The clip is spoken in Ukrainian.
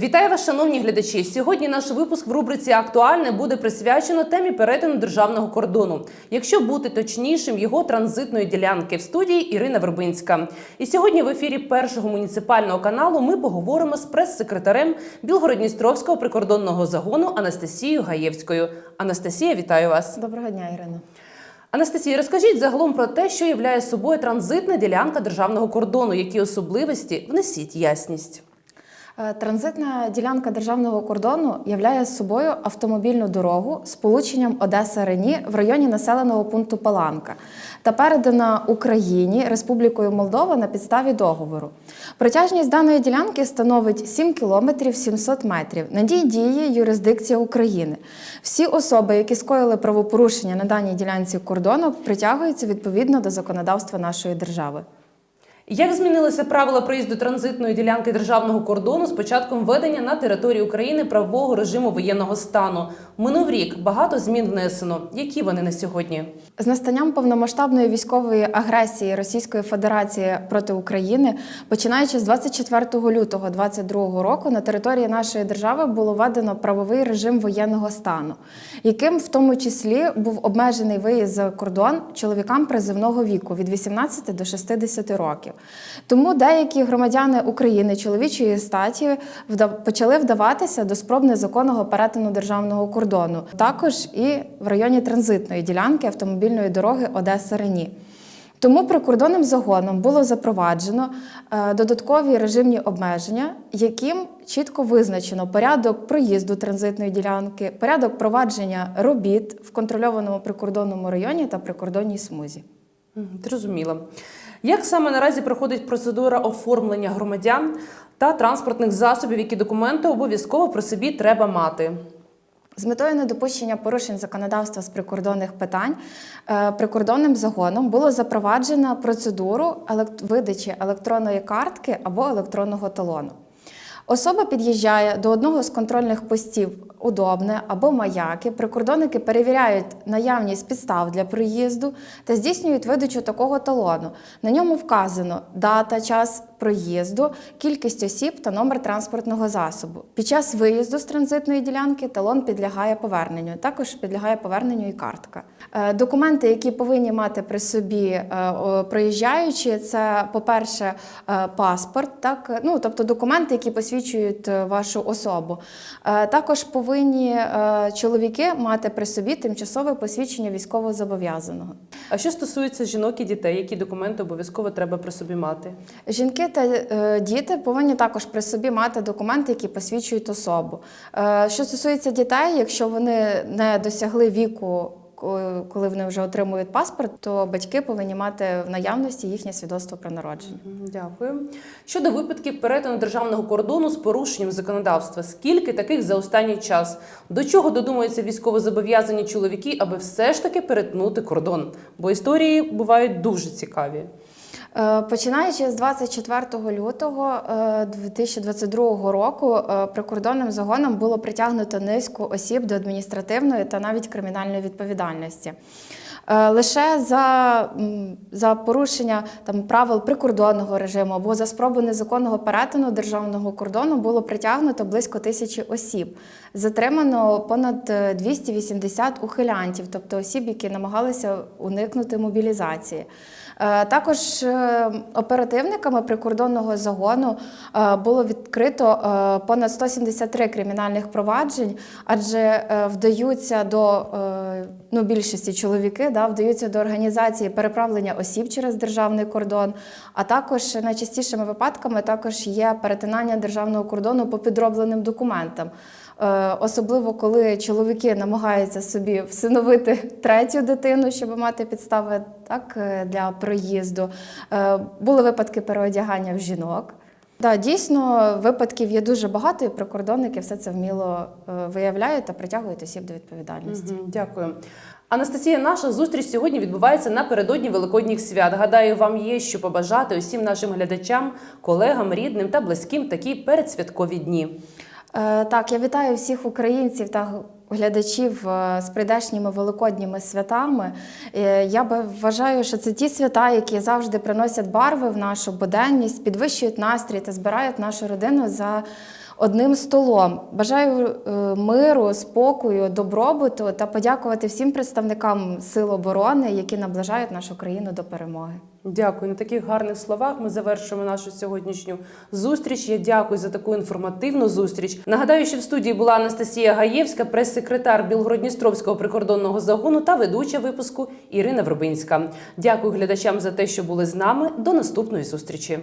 Вітаю вас, шановні глядачі. Сьогодні наш випуск в рубриці Актуальне буде присвячено темі перетину державного кордону. Якщо бути точнішим, його транзитної ділянки в студії Ірина Вербинська. І сьогодні в ефірі першого муніципального каналу ми поговоримо з прес-секретарем Білгород-Дністровського прикордонного загону Анастасією Гаєвською. Анастасія, вітаю вас. Доброго дня, Ірина. Анастасія, розкажіть загалом про те, що являє собою транзитна ділянка державного кордону, які особливості внесіть ясність. Е, Транзитна ділянка державного кордону являє собою автомобільну дорогу з полученням Одеса Рені в районі населеного пункту Паланка та передана Україні Республікою Молдова на підставі договору. Протяжність даної ділянки становить 7 кілометрів 700 метрів. На ній діє юрисдикція України. Всі особи, які скоїли правопорушення на даній ділянці кордону, притягуються відповідно до законодавства нашої держави. Як змінилися правила проїзду транзитної ділянки державного кордону з початком введення на території України правового режиму воєнного стану? Минув рік багато змін внесено. Які вони на сьогодні? З настанням повномасштабної військової агресії Російської Федерації проти України, починаючи з 24 лютого 2022 року, на території нашої держави було введено правовий режим воєнного стану, яким в тому числі був обмежений виїзд за кордон чоловікам призивного віку від 18 до 60 років. Тому деякі громадяни України чоловічої статі почали вдаватися до спроб незаконного перетину державного кордону, також і в районі транзитної ділянки автомобільної дороги Одеса Рені. Тому прикордонним загоном було запроваджено е, додаткові режимні обмеження, яким чітко визначено порядок проїзду транзитної ділянки, порядок провадження робіт в контрольованому прикордонному районі та прикордонній смузі. Зрозуміло. Як саме наразі проходить процедура оформлення громадян та транспортних засобів, які документи обов'язково при собі треба мати? З метою недопущення порушень законодавства з прикордонних питань е, прикордонним загоном було запроваджено процедуру видачі електронної картки або електронного талону. Особа під'їжджає до одного з контрольних постів удобне або маяки. Прикордонники перевіряють наявність підстав для проїзду та здійснюють видачу такого талону. На ньому вказано дата, час проїзду, кількість осіб та номер транспортного засобу. Під час виїзду з транзитної ділянки талон підлягає поверненню. Також підлягає поверненню і картка. Е, Документи, які повинні мати при собі е, проїжджаючі, це, по-перше, е, паспорт, так ну тобто документи, які посвідчують е, вашу особу. Е, Також повинні е, чоловіки мати при собі тимчасове посвідчення військовозобов'язаного. А що стосується жінок і дітей, які документи обов'язково треба при собі мати? Жінки та діти повинні також при собі мати документи, які посвідчують особу. Що стосується дітей, якщо вони не досягли віку, коли вони вже отримують паспорт, то батьки повинні мати в наявності їхнє свідоцтво про народження. Дякую. Щодо випадків перетину державного кордону з порушенням законодавства, скільки таких за останній час? До чого додумуються військовозобов'язані чоловіки, аби все ж таки перетнути кордон? Бо історії бувають дуже цікаві. Е, Починаючи з 24 лютого е, 2022 року, е, прикордонним загоном було притягнуто низку осіб до адміністративної та навіть кримінальної відповідальності. Е, Лише за, за порушення там правил прикордонного режиму або за спробу незаконного перетину державного кордону було притягнуто близько тисячі осіб. Затримано понад е, 280 ухилянтів, тобто осіб, які намагалися уникнути мобілізації. Е, Також е, оперативниками прикордонного загону е, було відкрито е, понад 173 кримінальних проваджень, адже е, вдаються до е, ну, більшості чоловіки, да, вдаються до організації переправлення осіб через державний кордон. А також найчастішими випадками також є перетинання державного кордону по підробленим документам. Е, Особливо коли чоловіки намагаються собі всиновити третю дитину, щоб мати підстави так, е, для проїзду. Е, Були випадки переодягання в жінок. Да, дійсно, випадків є дуже багато, і прикордонники все це вміло виявляють та притягують осіб до відповідальності. Мгм, Дякую. Анастасія, наша зустріч сьогодні відбувається напередодні Великодніх свят. Гадаю, вам є що побажати усім нашим глядачам, колегам, рідним та близьким такі передсвяткові дні. Е, Так, я вітаю всіх українців та глядачів е, з прийдешніми великодніми святами. Е, Я би вважаю, що це ті свята, які завжди приносять барви в нашу буденність, підвищують настрій та збирають нашу родину за одним столом. Бажаю е, миру, спокою, добробуту та подякувати всім представникам сил оборони, які наближають нашу країну до перемоги. Дякую. На таких гарних словах ми завершуємо нашу сьогоднішню зустріч. Я дякую за таку інформативну зустріч. Нагадаю, що в студії була Анастасія Гаєвська, прес-секретар Білгородністровського прикордонного загону та ведуча випуску Ірина Вербинська. Дякую глядачам за те, що були з нами. До наступної зустрічі.